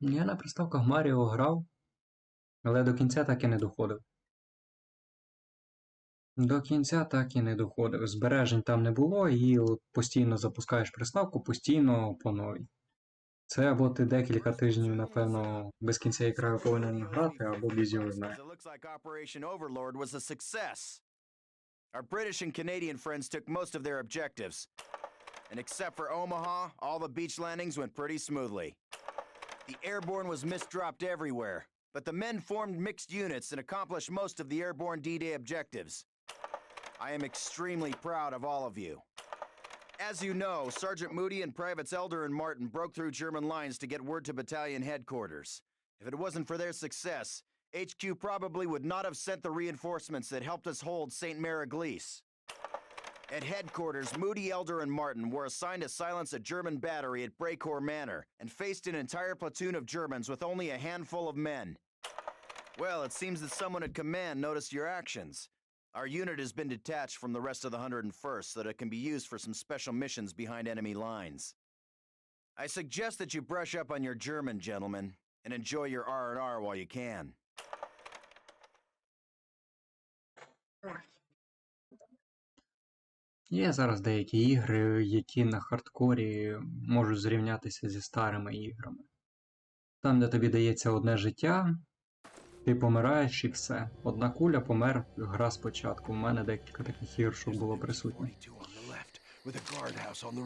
Я на приставках Маріо грав, але до кінця так і не доходив. До кінця так і не доходив. Збережень там не було, і от постійно запускаєш приставку, постійно по новій. Це або ти декілька тижнів, напевно, без кінця іграю повинен грати, або без його знає. Our British and Canadian friends took most of their objectives. And except for Omaha, all the beach landings went pretty smoothly. The airborne was misdropped everywhere, but the men formed mixed units and accomplished most of the airborne D-Day objectives. I am extremely proud of all of you. As you know, Sergeant Moody and Privates Elder and Martin broke through German lines to get word to battalion headquarters. If it wasn't for their success, HQ probably would not have sent the reinforcements that helped us hold St. Maraglise. At headquarters, Moody, Elder, and Martin were assigned to silence a German battery at Brecourt Manor and faced an entire platoon of Germans with only a handful of men. Well, it seems that someone at command noticed your actions. Our unit has been detached from the rest of the 101st so that it can be used for some special missions behind enemy lines. I suggest that you brush up on your German, gentlemen, and enjoy your R&R while you can. Є зараз деякі ігри, які на хардкорі можуть зрівнятися зі старими іграми. Там, де тобі дається одне життя, ти помираєш і все. Одна куля помер, гра спочатку. У мене декілька таких ігор, що було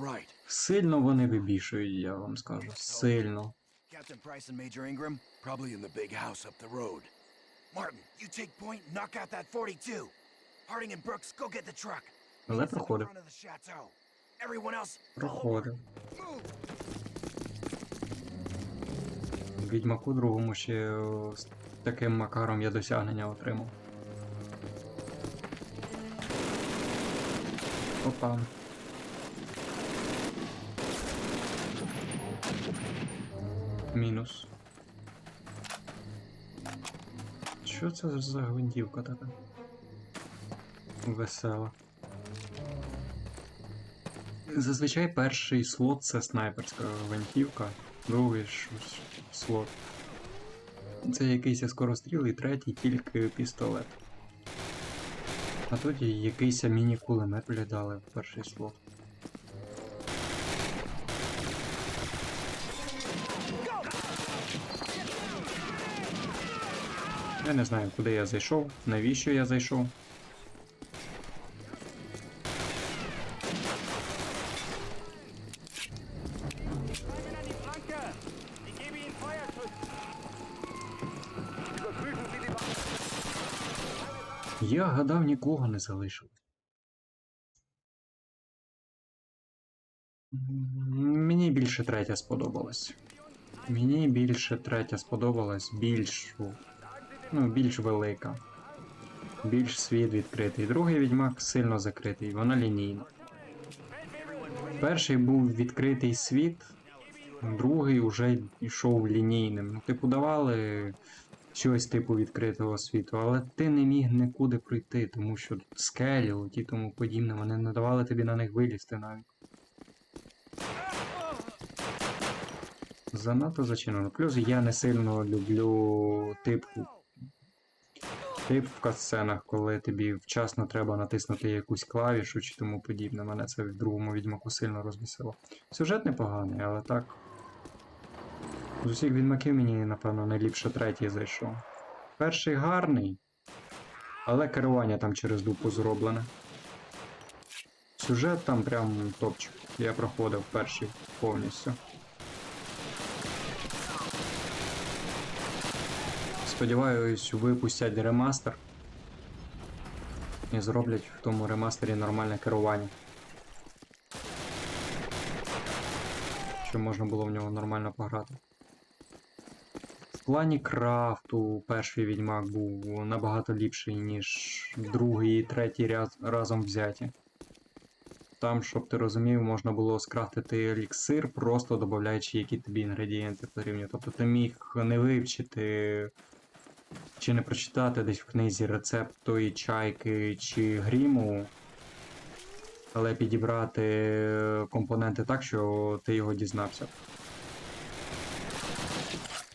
right. Сильно вони вибішують, я вам скажу. Сильно. Captain Price and Major Ingram, Probably in the big house up the road. Martin, you take point knock out that 42. Harding and Brooks, go get the truck. Але проходив. Проходив. Відьмаку другому ще з таким макаром я досягнення отримав. Опа. Мінус. Що це за гвинтівка така? Весела. Зазвичай перший слот це снайперська гвинтівка, другий слот. Це якийсь скоростріл і третій тільки пістолет. А тоді якийсь міні-кулемет влідали в перший слот. Я не знаю, куди я зайшов, навіщо я зайшов. Гадав, нікого не залишив. Мені більше третя сподобалась. Мені більше третя сподобалась, більш. Ну, більш велика. Більш світ відкритий. Другий відьмак сильно закритий, вона лінійна. Перший був відкритий світ, другий уже йшов лінійним. Типу, давали щось типу відкритого світу, але ти не міг нікуди пройти, тому що скелі і тому подібне, вони не давали тобі на них вилізти навіть. Занадто зачинено. Плюс я не сильно люблю тип, тип в катсценах, коли тобі вчасно треба натиснути якусь клавішу чи тому подібне. Мене це в другому відьмаку сильно розбісило. Сюжет непоганий, але так. З усіх відьмаків мені, напевно, найліпше третій зайшов. Перший гарний, але керування там через дупу зроблене. Сюжет там прям топчик. Я проходив перший повністю. Сподіваюсь, випустять ремастер. І зроблять в тому ремастері нормальне керування. Щоб можна було в нього нормально пограти. Плані крафту перший відьмак був набагато ліпший, ніж другий і третій ряд разом взяті. Там, щоб ти розумів, можна було скрафтити еліксир, просто додаючи які тобі інгредієнти потрібні. Тобто ти міг не вивчити чи не прочитати десь в книзі рецепт тої чайки чи гріму, але підібрати компоненти так, що ти його дізнався.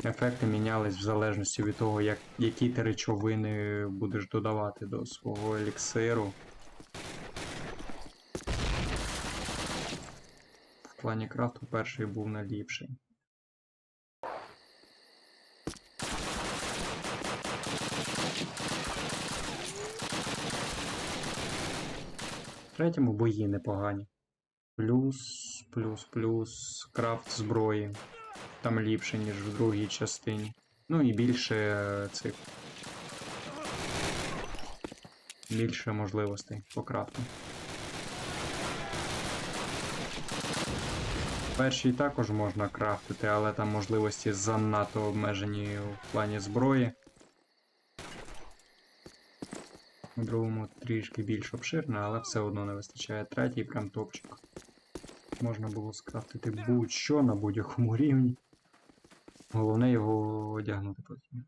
Ефекти мінялись в залежності від того, як, які ти речовини будеш додавати до свого еліксиру. В плані крафту перший був найліпший. В третьому бої непогані. Плюс, плюс, плюс крафт зброї. Там ліпше, ніж в другій частині. Ну і більше е, цих. Більше можливостей по крафту. Перший також можна крафтити, але там можливості занадто обмежені в плані зброї. У другому трішки більш обширне, але все одно не вистачає. Третій прям топчик. Можна було скрафтити будь-що на будь-якому рівні. Головне його одягнути потім.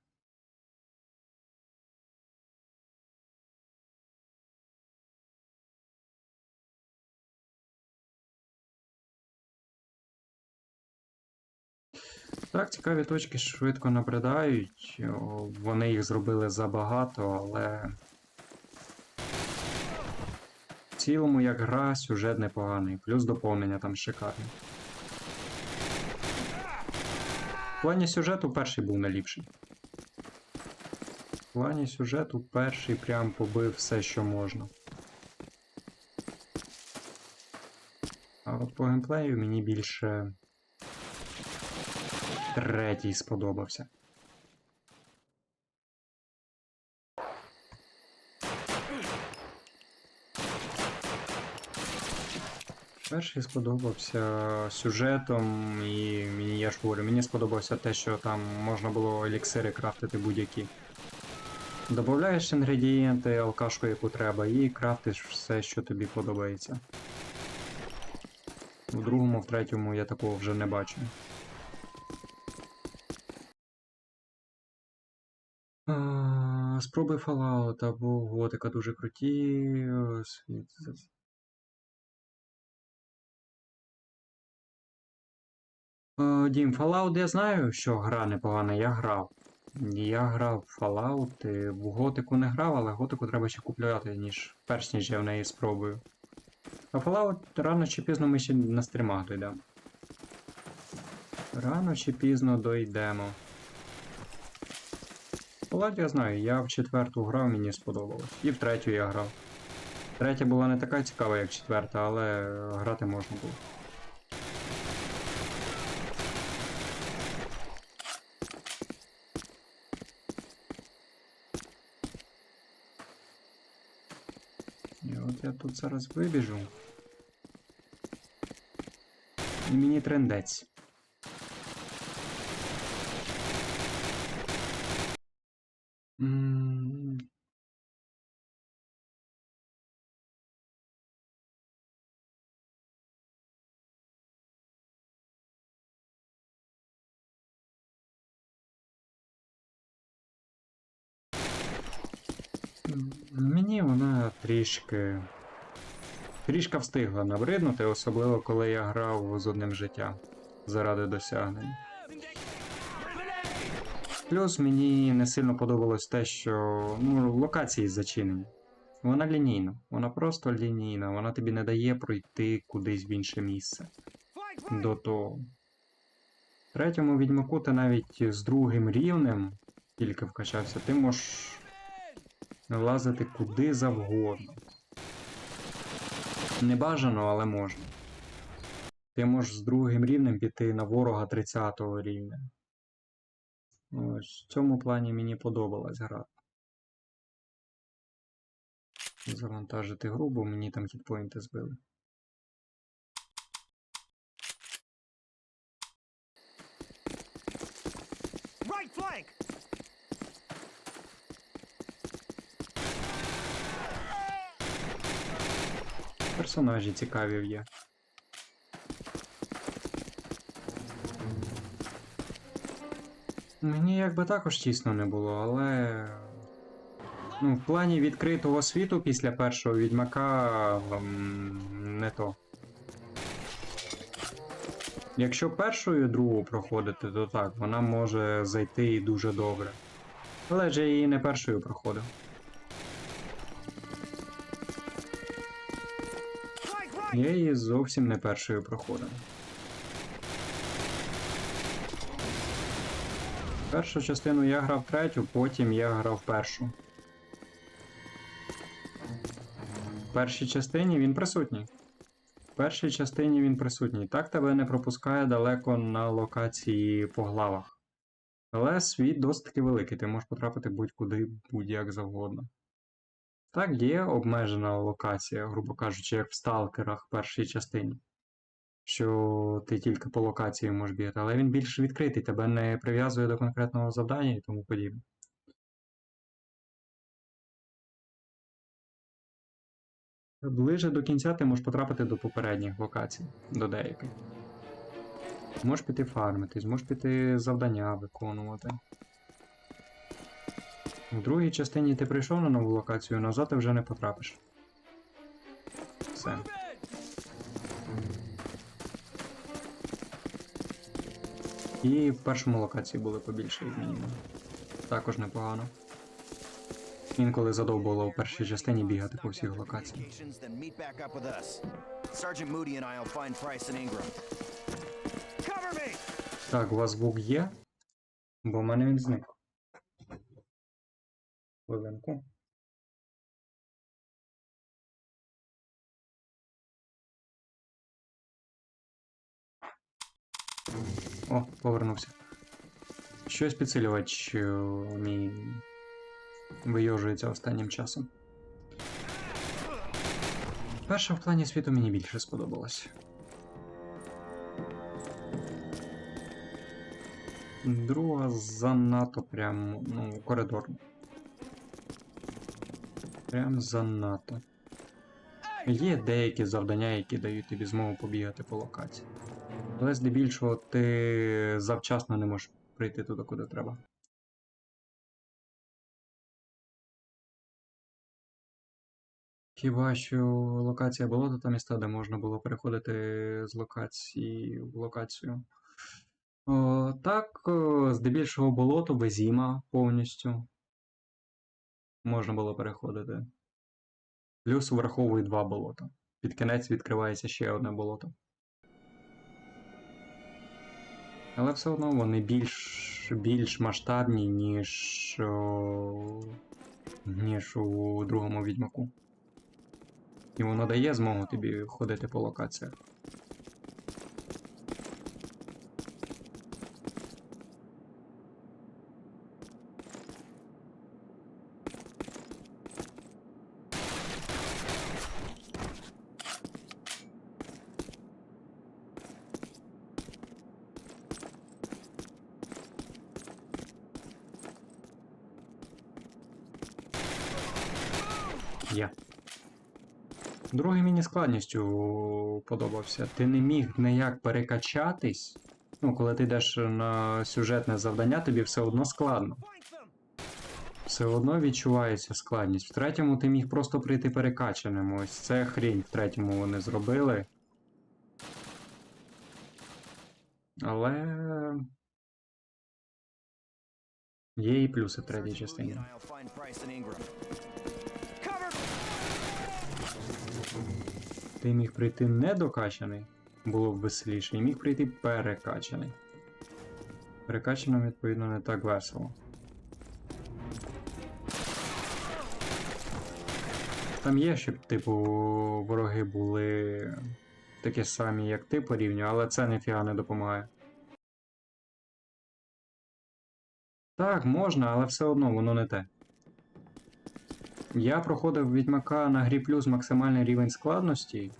Так, цікаві точки швидко набридають. Вони їх зробили забагато, але. В цілому, як гра, сюжет непоганий, плюс доповнення там шикарне. В плані сюжету перший був найліпший. В плані сюжету перший прям побив все, що можна. А от по геймплею мені більше третій сподобався. Перший сподобався сюжетом, і мені я ж говорю, мені сподобався те, що там можна було еліксири крафтити будь-які. Додаєш інгредієнти, алкашку, яку треба, і крафтиш все, що тобі подобається. У другому, в третьому я такого вже не бачу. Спроби Fallout або Готика дуже круті. Дім, Fallout я знаю, що гра непогана, я грав. Я грав в Fallout, і в Готику не грав, але Готику треба ще купляти, ніж перш ніж я в неї спробую. А Fallout рано чи пізно ми ще на стрімах дійдемо. Рано чи пізно дойдемо. Fallout я знаю, я в четверту грав, мені сподобалось. І в третю я грав. Третя була не така цікава, як четверта, але грати можна було. тут зараз вибіжу. І мені трендець. М, М, Мені вона трішки. Трішки встигла набриднути, особливо коли я грав з одним життям заради досягнень. Плюс мені не сильно подобалось те, що ну, локації зачинені. Вона лінійна, вона просто лінійна, вона тобі не дає пройти кудись в інше місце. До того. В третьому відьмаку ти навіть з другим рівнем тільки вкачався, ти можеш лазити куди завгодно. Не бажано, але можна. Ти можеш з другим рівнем піти на ворога 30 го рівня. Ось в цьому плані мені подобалась гра. Завантажити гру, бо мені там хітпоінти збили. Right flank! Персонажі цікаві є. Мені якби також тісно не було, але. Ну, в плані відкритого світу після першого відьмака ем, не то. Якщо першою другу проходити, то так, вона може зайти і дуже добре. Але ж я її не першою проходив. Я її зовсім не першою проходив. Першу частину я грав третю, потім я грав першу. В першій частині він присутній. В першій частині він присутній. Так тебе не пропускає далеко на локації по главах. Але світ досить таки великий, ти можеш потрапити будь-куди, будь-як завгодно. Так, є обмежена локація, грубо кажучи, як в сталкерах в першій частині. Що ти тільки по локації можеш бігати, але він більш відкритий, тебе не прив'язує до конкретного завдання і тому подібне. Ближе до кінця ти можеш потрапити до попередніх локацій, до деяких. Можеш піти фармитись, можеш піти завдання виконувати. В другій частині ти прийшов на нову локацію, назад ти вже не потрапиш. Все. І в першому локації були побільше, як мінімум. Також непогано. Інколи задовбувало у першій частині бігати по всіх локаціях. Так, у вас звук є? Бо в мене він зник. Хвилинку. О, повернувся. Щось підсилювач е, мій вийожується останнім часом. Перша в плані світу мені більше сподобалась. Друга занадто прям, ну, коридорно. Прям занадто. Є деякі завдання, які дають тобі змогу побігати по локації. Але здебільшого ти завчасно не можеш прийти туди, куди треба. Хіба що локація болота та міста, де можна було переходити з локації в локацію. О, так, здебільшого болото без іма повністю. Можна було переходити. Плюс враховує два болота. Під кінець відкривається ще одне болото. Але все одно вони більш, більш масштабні, ніж, о, ніж у другому відьмаку. І воно дає змогу тобі ходити по локаціях. Є. Другий мені складністю подобався. Ти не міг ніяк перекачатись. Ну, коли ти йдеш на сюжетне завдання, тобі все одно складно. Все одно відчувається складність. В третьому ти міг просто прийти перекачаним. Ось це хрінь в третьому вони зробили. Але. Є і плюси в третій частині. and I will find Price and Ingram. Cover me! Ти міг прийти недокачаний, було б веселіше, і міг прийти перекачаний. Перекачаним, відповідно, не так весело. Там є, щоб, типу, вороги були такі самі, як ти по рівню, але це ніфіга не допомагає. Так, можна, але все одно воно не те. Я проходив Відьмака на грі плюс максимальний рівень складності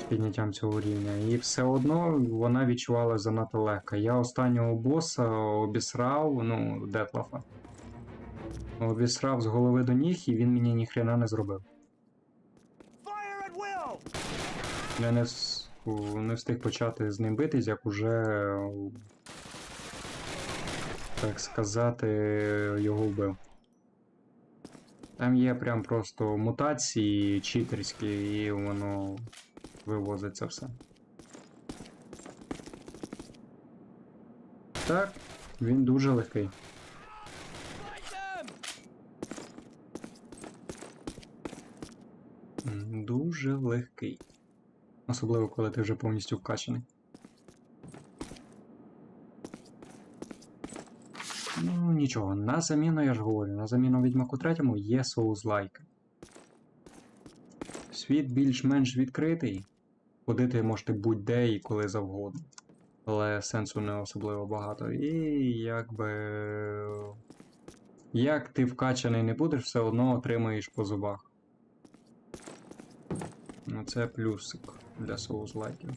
з підняттям цього рівня, і все одно вона відчувалася занадто легко. Я останнього боса обісрав, ну, Детлафа. Обісрав з голови до ніг, і він мені ніхрена не зробив. Я не, не встиг почати з ним битись, як уже, так сказати, його вбив. Там є прям просто мутації читерські, і воно вивозиться все. Так, він дуже легкий. Дуже легкий. Особливо, коли ти вже повністю вкачений. Нічого, на заміну, я ж говорю, на заміну Відьмаку третьому є соус-лайк. Світ більш-менш відкритий. Ходити можете будь-де і коли завгодно. Але сенсу не особливо багато. І якби. Як ти вкачаний не будеш, все одно отримаєш по зубах. Ну це плюсик для соус-лайків.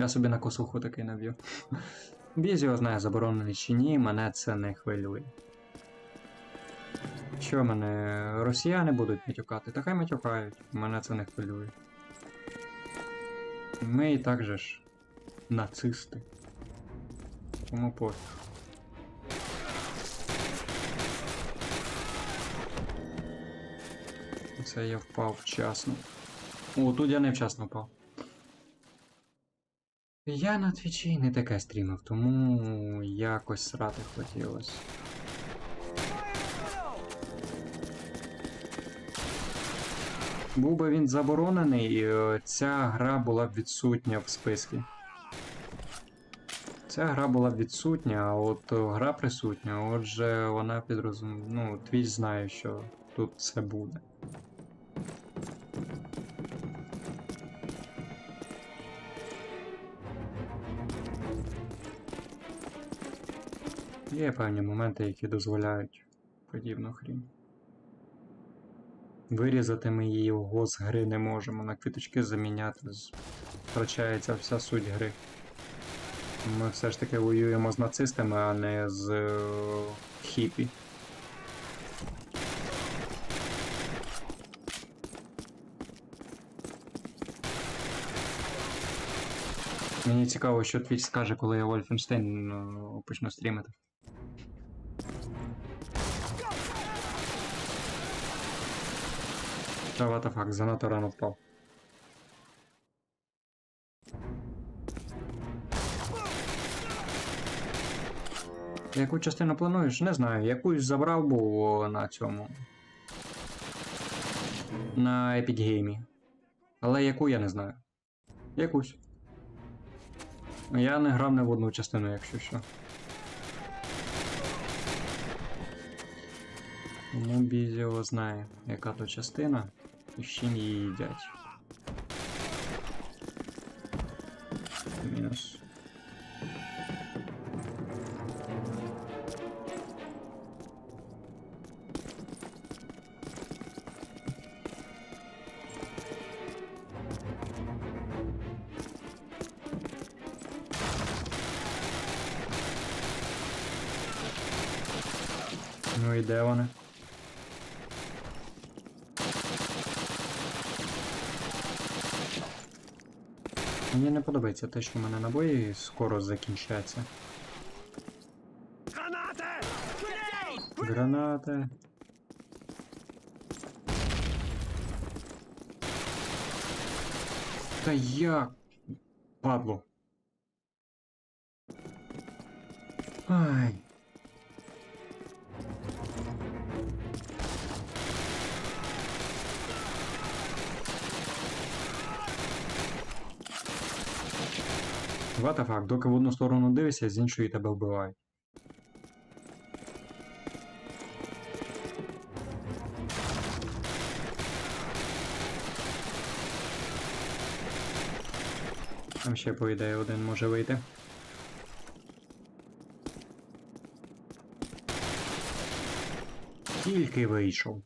Я собі на косуху такий наб'ю. Біз його знає, заборонений чи ні, мене це не хвилює. Що мене росіяни будуть матюкати? Та хай матюкають, мене це не хвилює. Ми і так же ж нацисти. Тому пофіг. Це я впав вчасно. О, тут я не вчасно впав. Я на твічі не таке стрімив, тому якось срати хотілося. Був би він заборонений, е, ця гра була б відсутня в списку. Ця гра була б відсутня, а от е, гра присутня, отже, вона підрозум... Ну, твіч знає, що тут це буде. Є певні моменти, які дозволяють подібну хрінь. Вирізати ми її його з гри не можемо, на квіточки заміняти втрачається вся суть гри. Ми все ж таки воюємо з нацистами, а не з е, хіпі. Мені цікаво, що Twitch скаже, коли я Wolfenstein ну, почну стрімити. Та what the занадто рано впав. Яку частину плануєш? Не знаю. Якусь забрав був на цьому. На Game. Але яку я не знаю. Якусь. Я не грав не в одну частину, якщо що. Тому Бізіо знає, яка то частина і з чим її їдять. Мінус. Ну і де вони? Мені не подобається те, що в мене набої скоро закінчаться. Grenade! Гранати. Та як? Падло. Ай. Fuck, доки в одну сторону дивишся, з іншої тебе вбивають. Там ще, по ідеї, один може вийти. Тільки вийшов.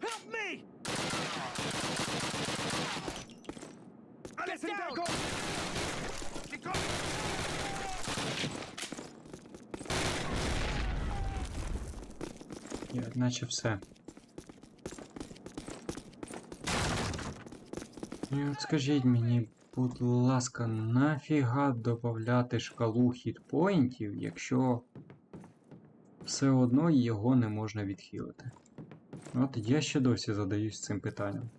Help me! Listen, Deco! Deco! 5, одначе все. І от скажіть мені, будь ласка, нафіга додати шкалу хітпоінтів, якщо все одно його не можна відхилити? От я ще досі задаюсь цим питанням.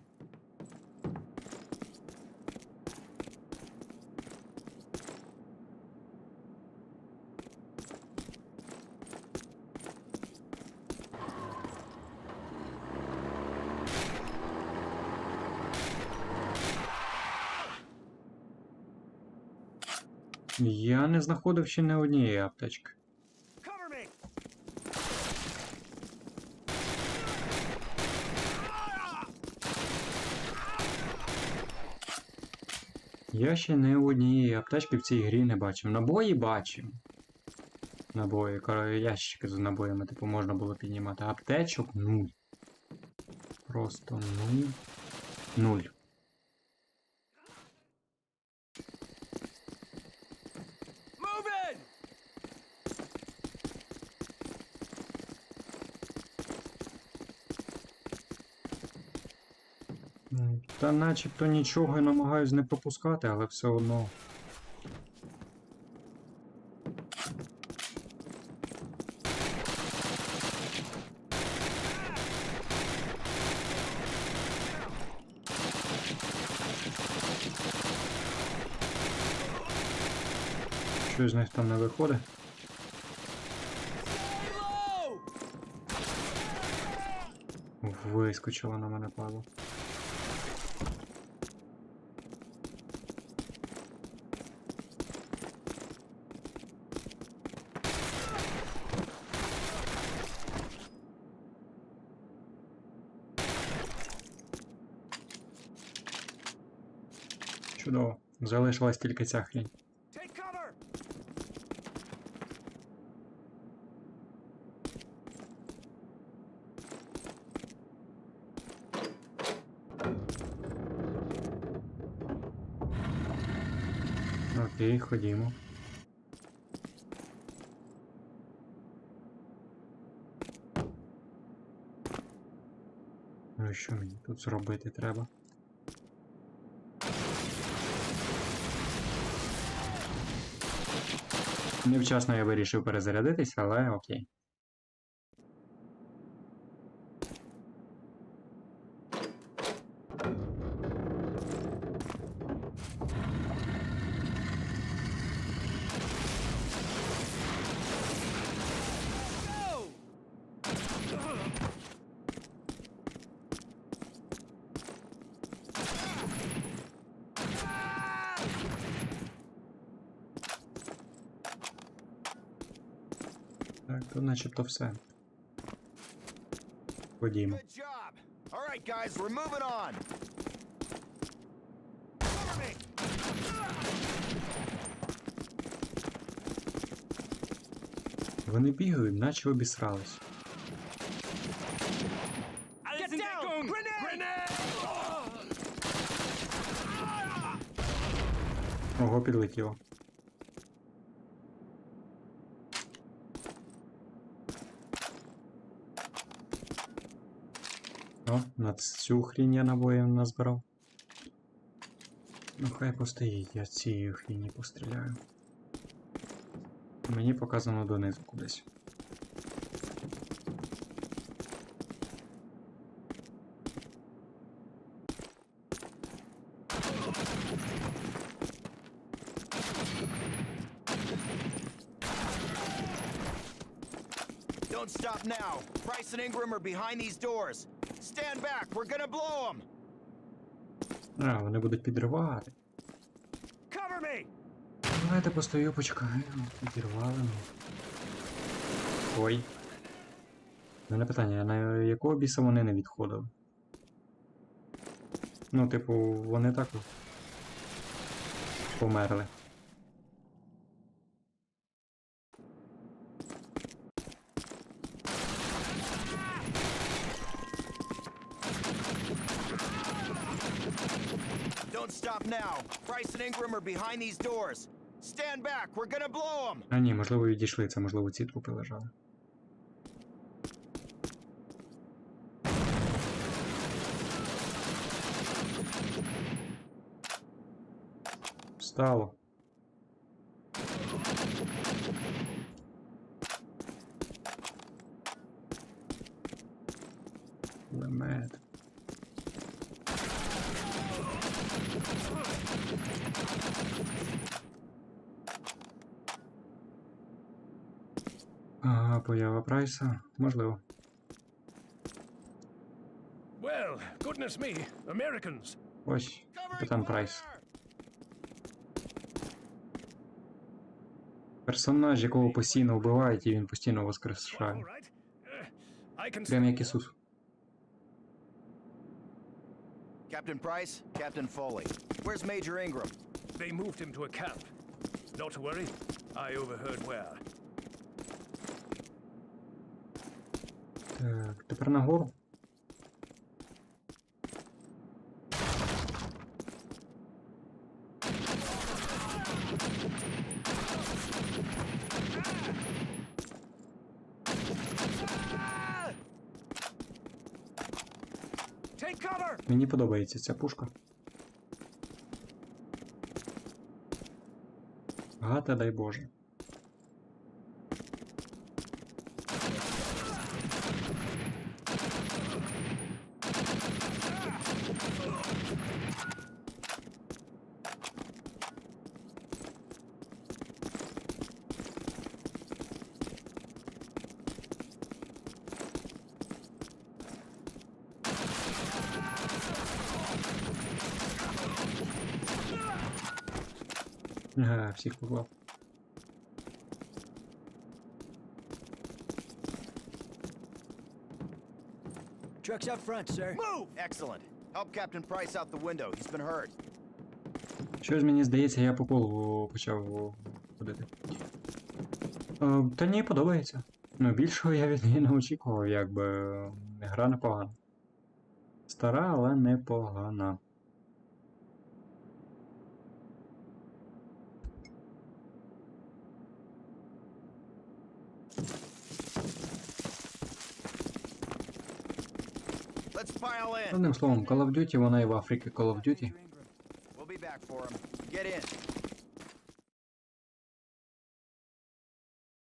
Я не знаходив ще не однієї аптечки. Я ще не однієї аптечки в цій грі не бачив. Набої бачив. Набої, ящики з набоями, типу, можна було піднімати. Аптечок нуль. Просто нуль. Нуль. Move in! М, Та начебто нічого і намагаюсь не пропускати, але все одно. Щось з них там не виходить. Вискочила на мене падла. Залишилась тільки ця хрінь. Окей, ходімо. Ну і що мені тут зробити треба? Невчасно я вирішив перезарядитись, але окей. Go! Так, то начебто все. Ходімо. Вони бігають, наче обісрались. Ого, підлетіло. На цю хрінь я набоїв назбирав. Ну хай постоїть, я цією хріні постріляю. Мені показано донизу кудись. Don't stop now. Price and Ingram are behind these doors. Stand back. We're gonna blow them. А, вони будуть підривати. Cover me! Давайте постою, почекаю. Підірвали. Ой. У мене питання, на якого біса вони не відходили? Ну, типу, вони так померли. А ні, можливо, відійшли, це можливо цітку трупи. Встало. Поява Прайса. Можливо. Well, goodness me, Americans. Ось, капітан Прайс. Персонаж, якого постійно вбивають, і він постійно воскрешає. Uh, Прям як Ісус. Captain Price, Captain Foley. Where's Major Ingram? They moved him to a camp. Not to worry. I overheard where. Так, тепер нагору. Мені подобається ця пушка. Гата, дай Боже. Ага, всіх поклав. Truck's up front, sir. Move! Excellent. Help Captain Price out the window. He's been hurt. Щось мені здається, я по колу почав ходити. Е, та ні, подобається. Ну, більшого я від неї не очікував, якби гра непогана. Стара, але непогана. Одним словом, Call of Duty, вона і в Африці Call of Duty.